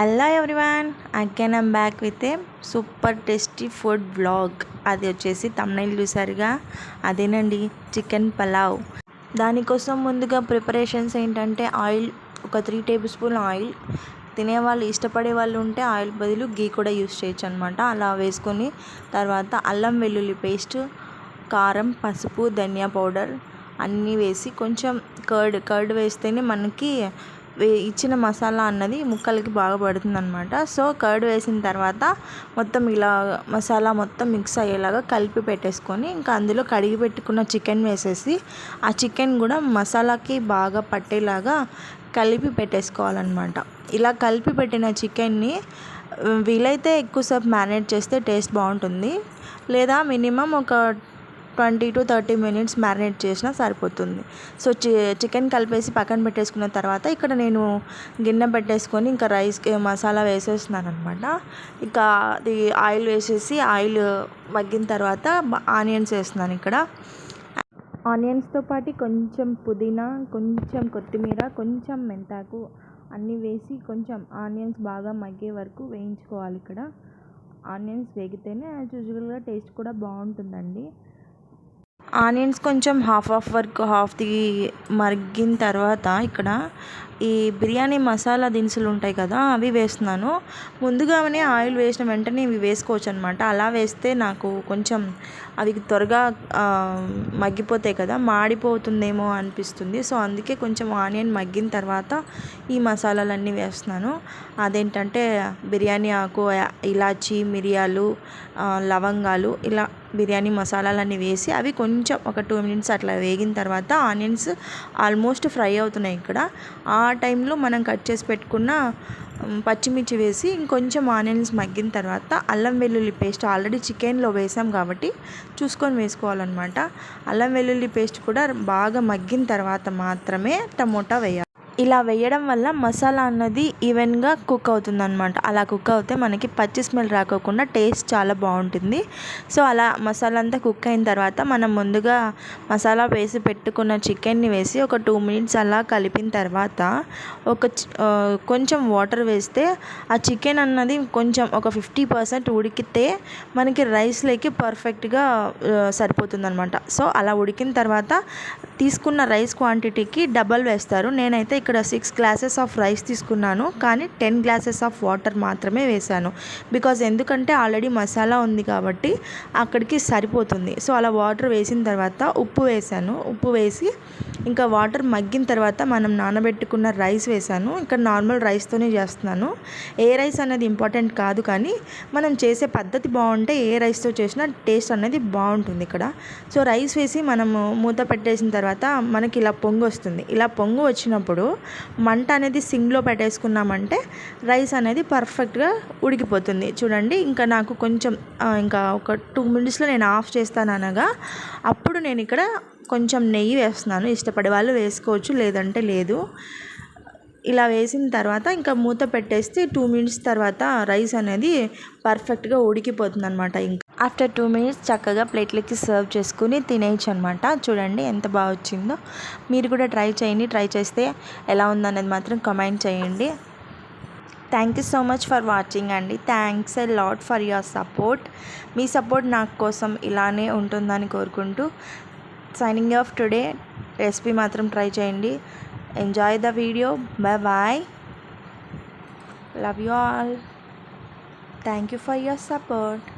Hello everyone again I'm back with a super tasty food blog అది వచ్చేసి తమిళ చూసారుగా అదేనండి చికెన్ పలావ్ దానికోసం ముందుగా ప్రిపరేషన్స్ ఏంటంటే ఆయిల్ ఒక త్రీ టేబుల్ స్పూన్ ఆయిల్ తినేవాళ్ళు ఇష్టపడే వాళ్ళు ఉంటే ఆయిల్ బదులు గీ కూడా యూస్ చేయొచ్చు అనమాట అలా వేసుకొని తర్వాత అల్లం వెల్లుల్లి పేస్ట్ కారం పసుపు ధనియా పౌడర్ అన్నీ వేసి కొంచెం కర్డ్ కర్డ్ వేస్తేనే మనకి ఇచ్చిన మసాలా అన్నది ముక్కలకి బాగా పడుతుంది అనమాట సో కర్డ్ వేసిన తర్వాత మొత్తం ఇలా మసాలా మొత్తం మిక్స్ అయ్యేలాగా కలిపి పెట్టేసుకొని ఇంకా అందులో కడిగి పెట్టుకున్న చికెన్ వేసేసి ఆ చికెన్ కూడా మసాలాకి బాగా పట్టేలాగా కలిపి పెట్టేసుకోవాలన్నమాట. ఇలా కలిపి పెట్టిన చికెన్ని వీలైతే ఎక్కువసేపు మ్యారినేట్ చేస్తే టేస్ట్ బాగుంటుంది. లేదా మినిమం ఒక twenty to thirty minutes marinate చేసినా సరిపోతుంది. సో చి చికెన్ కలిపేసి పక్కన పెట్టేసుకున్న తర్వాత ఇక్కడ నేను గిన్నె పెట్టేసుకొని ఇంకా రైస్కి మసాలా వేసేస్తున్నాను అనమాట ఇంకా అది ఆయిల్ వేసేసి ఆయిల్ మగ్గిన తర్వాత ఆనియన్స్ వేస్తున్నాను ఇక్కడ. ఆనియన్స్తో పాటు కొంచెం పుదీనా కొంచెం కొత్తిమీర కొంచెం మెంతాకు అన్నీ వేసి కొంచెం ఆనియన్స్ బాగా మగ్గే వరకు వేయించుకోవాలి ఇక్కడ. ఆనియన్స్ వేగితేనే యాజ్ యూజువల్గా టేస్ట్ కూడా బాగుంటుందండి. ఆనియన్స్ కొంచెం హాఫ్ ఆఫ్ వరకు హాఫ్ది మరిగిన తర్వాత ఇక్కడ ఈ బిర్యానీ మసాలా దినుసులు ఉంటాయి కదా అవి వేస్తున్నాను. ముందుగానే ఆయిల్ వేసిన వెంటనే ఇవి వేసుకోవచ్చు అనమాట అలా వేస్తే నాకు కొంచెం అవి త్వరగా మగ్గిపోతాయి కదా మాడిపోతుందేమో అనిపిస్తుంది. సో అందుకే కొంచెం ఆనియన్ మగ్గిన తర్వాత ఈ మసాలాలన్నీ వేస్తున్నాను. అదేంటంటే బిర్యానీ ఆకు ఇలాచి మిరియాలు లవంగాలు ఇలా బిర్యానీ మసాలాలన్నీ వేసి అవి కొంచెం ఒక టూ మినిట్స్ అట్లా వేగిన తర్వాత ఆనియన్స్ ఆల్మోస్ట్ ఫ్రై అవుతున్నాయి ఇక్కడ. ఆ టైంలో మనం కట్ చేసి పెట్టుకున్న పచ్చిమిర్చి వేసి ఇంకొంచెం ఆనియన్స్ మగ్గిన తర్వాత అల్లం వెల్లుల్లి పేస్ట్ ఆల్రెడీ చికెన్లో వేసాం కాబట్టి చూసుకొని వేసుకోవాలన్నమాట. అల్లం వెల్లుల్లి పేస్ట్ కూడా బాగా మగ్గిన తర్వాత మాత్రమే టమోటా వేయాలి. ఇలా వేయడం వల్ల మసాలా అన్నది ఈవెన్గా కుక్ అవుతుంది అనమాట అలా కుక్ అవుతే మనకి పచ్చి స్మెల్ రాకోకుండా టేస్ట్ చాలా బాగుంటుంది. సో అలా మసాలా అంతా కుక్ అయిన తర్వాత మనం ముందుగా మసాలా వేసి పెట్టుకున్న చికెన్ని వేసి ఒక టూ మినిట్స్ అలా కలిపిన తర్వాత ఒక కొంచెం వాటర్ వేస్తే ఆ చికెన్ అన్నది కొంచెం ఒక ఫిఫ్టీ పర్సెంట్ ఉడికితే మనకి రైస్లోకి పర్ఫెక్ట్గా సరిపోతుంది అనమాట సో అలా ఉడికిన తర్వాత తీసుకున్న రైస్ క్వాంటిటీకి డబల్ వేస్తారు. నేనైతే ఇక్కడ సిక్స్ గ్లాసెస్ ఆఫ్ రైస్ తీసుకున్నాను. కానీ టెన్ గ్లాసెస్ ఆఫ్ వాటర్ మాత్రమే వేశాను. బికాజ్ ఎందుకంటే ఆల్రెడీ మసాలా ఉంది కాబట్టి అక్కడికి సరిపోతుంది. సో అలా వాటర్ వేసిన తర్వాత ఉప్పు వేసాను ఉప్పు వేసి ఇంకా వాటర్ మగ్గిన తర్వాత మనం నానబెట్టుకున్న రైస్ వేసాను ఇంకా నార్మల్ రైస్తోనే చేస్తున్నాను. ఏ రైస్ అనేది ఇంపార్టెంట్ కాదు కానీ మనం చేసే పద్ధతి బాగుంటే ఏ రైస్తో చేసినా టేస్ట్ అనేది బాగుంటుంది ఇక్కడ. సో రైస్ వేసి మనము మూత పెట్టేసిన తర్వాత మనకి ఇలా పొంగు వస్తుంది. ఇలా పొంగు వచ్చినప్పుడు మంట అనేది సింగ్లో పెట్టేసుకున్నామంటే రైస్ అనేది పర్ఫెక్ట్గా ఉడికిపోతుంది. చూడండి ఇంకా నాకు కొంచెం ఇంకా ఒక టూ మినిట్స్లో నేను ఆఫ్ చేస్తాను అనగా అప్పుడు నేను ఇక్కడ కొంచెం నెయ్యి వేస్తున్నాను. ఇష్టపడే వాళ్ళు వేసుకోవచ్చు లేదంటే లేదు. ఇలా వేసిన తర్వాత ఇంకా మూత పెట్టేస్తే టూ మినిట్స్ తర్వాత రైస్ అనేది పర్ఫెక్ట్గా ఉడికిపోతుంది అనమాట ఇంకా ఆఫ్టర్ టూ మినిట్స్ చక్కగా ప్లేట్లకి సర్వ్ చేసుకుని తినేయచ్చు అనమాట చూడండి ఎంత బాగా వచ్చిందో. మీరు కూడా ట్రై చేయండి. ట్రై చేస్తే ఎలా ఉందనేది మాత్రం కమెంట్ చేయండి. Thank you so much for watching అండి. Thanks a lot for your support me support నాకు కోసం ఇలానే ఉంటుందని కోరుకుంటూ సైనింగ్ ఆఫ్ టుడే రెసిపీ మాత్రం ట్రై చేయండి. Enjoy the video bye bye love you all thank you for your support